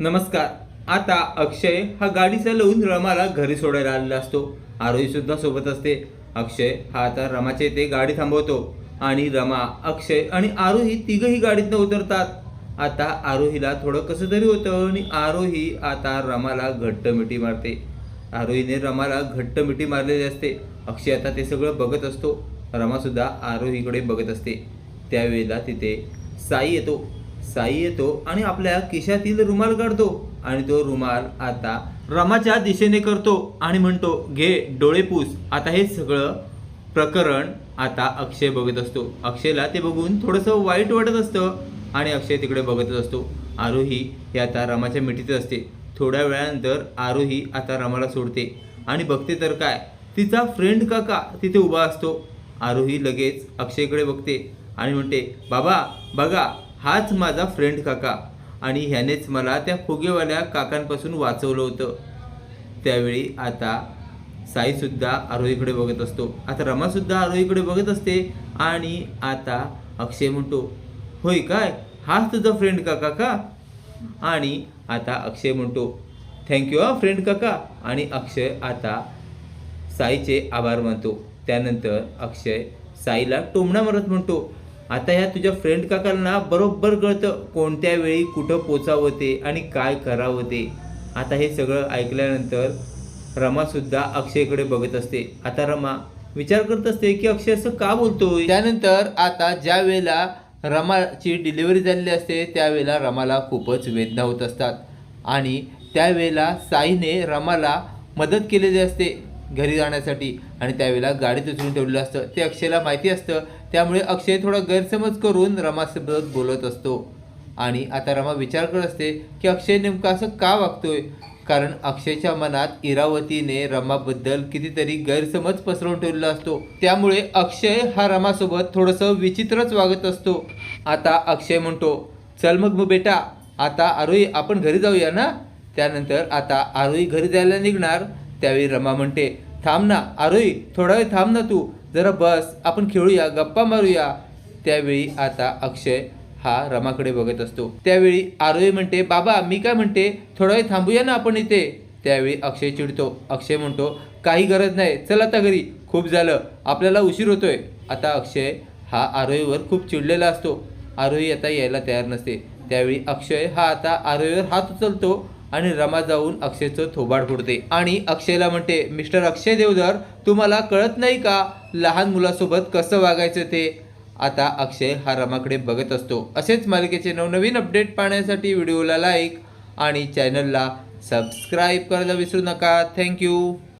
नमस्कार. आता अक्षय हा गाडी चालवून रमाला घरी सोडायला आलेला असतो. आरोही सुद्धा सोबत असते. अक्षय हा आता रमाच्या इथे गाडी थांबवतो आणि रमा अक्षय आणि आरोही तिघही गाडीतनं उतरतात. आता आरोहीला थोडं कसं तरी होतं आणि आरोही आता रमाला घट्ट मिठी मारते. आरोहीने रमाला घट्ट मिठी मारलेली असते. अक्षय आता ते सगळं बघत असतो. रमासुद्धा आरोहीकडे बघत असते. त्यावेळेला तिथे साई येतो. साई येतो आणि आपल्या खिशातील रुमाल काढतो आणि तो रुमाल आता रमाच्या दिशेने करतो आणि म्हणतो घे डोळे पूस. आता हे सगळं प्रकरण आता अक्षय बघत असतो. अक्षयला ते बघून थोडंसं वाईट वाटत असतं आणि अक्षय तिकडे बघतच असतो. आरोही ही आता रमाच्या मिठीत असते. थोड्या वेळानंतर आरोही आता रमाला सोडते. आणि बघते तर काय? तिचा फ्रेंड काका तिथे उभा असतो. आरोही लगेच अक्षयकडे बघते आणि म्हणते बाबा बघा हाच माझा फ्रेंड काका. आणि ह्यानेच मला त्या फुगेवाल्या काकांपासून वाचवलं होतं. त्यावेळी आता साईसुद्धा आरोहीकडे बघत असतो. आता रमासुद्धा आरोहीकडे बघत असते आणि आता अक्षय म्हणतो होय काय? हाच तुझा फ्रेंड काका का? आणि आता अक्षय म्हणतो थँक्यू हा फ्रेंड काका. आणि अक्षय आता साईचे आभार मानतो. त्यानंतर अक्षय साईला टोमणा मारत म्हणतो आता ह्या तुझ्या फ्रेंड काकांना बरोबर कळतं कोणत्या वेळी कुठं पोचावं ते आणि काय करावं ते आता हे सगळं ऐकल्यानंतर रमासुद्धा अक्षयकडे बघत असते. आता रमा विचार करत असते की अक्षय असं का बोलतोय? त्यानंतर आता ज्या वेळेला रमाची डिलिव्हरी झालेली असते त्यावेळेला रमाला खूपच वेदना होत असतात. आणि त्यावेळेला साईने रमाला मदत केलेली असते. घरी जाण्यासाठी आणि त्यावेळेला गाडीत उचलून ठेवलेलं असतं. ते अक्षयला माहिती असतं. त्यामुळे अक्षय थोडा गैरसमज करून रमासोबत बोलत असतो. आणि आता रमा विचार करत असते की अक्षय नेमकं असं का वागतोय? कारण अक्षयच्या मनात इरावतीने रमाबद्दल कितीतरी गैरसमज पसरवून ठेवलेला असतो. त्यामुळे अक्षय हा रमासोबत थोडंसं विचित्रच वागत असतो. आता अक्षय म्हणतो चल मग मग बेटा आता आरोही आपण घरी जाऊया ना? त्यानंतर आता आरोही घरी जायला निघणार. त्यावेळी रमा म्हणते थांब ना आरोही थोडा वेळ थांब ना तू. जरा बस आपण खेळूया गप्पा मारूया. त्यावेळी आता अक्षय हा रमाकडे बघत असतो. त्यावेळी आरोही म्हणते बाबा मी काय म्हणते थोडा वेळ थांबूया ना आपण इथे. त्यावेळी अक्षय चिडतो. अक्षय म्हणतो काही गरज नाही चल आता घरी. खूप झालं आपल्याला उशीर होतोय. आता अक्षय हा आरोहीवर खूप चिडलेला असतो. आरोही आता यायला तयार नसते. त्यावेळी अक्षय हा आता आरोहीवर हात उचलतो. आणि रमा जाऊन अक्षयचं थोबाड फोडते. आणि अक्षयला म्हणते मिस्टर अक्षय देवधर तुम्हाला कळत नाही का लहान मुलासोबत कसं वागायचं ते? आता अक्षय हा रमाकडे बघत असतो. असेच मालिकेचे नवनवीन अपडेट पाहण्यासाठी व्हिडिओला लाईक आणि चॅनलला सबस्क्राईब करायला विसरू नका. थँक्यू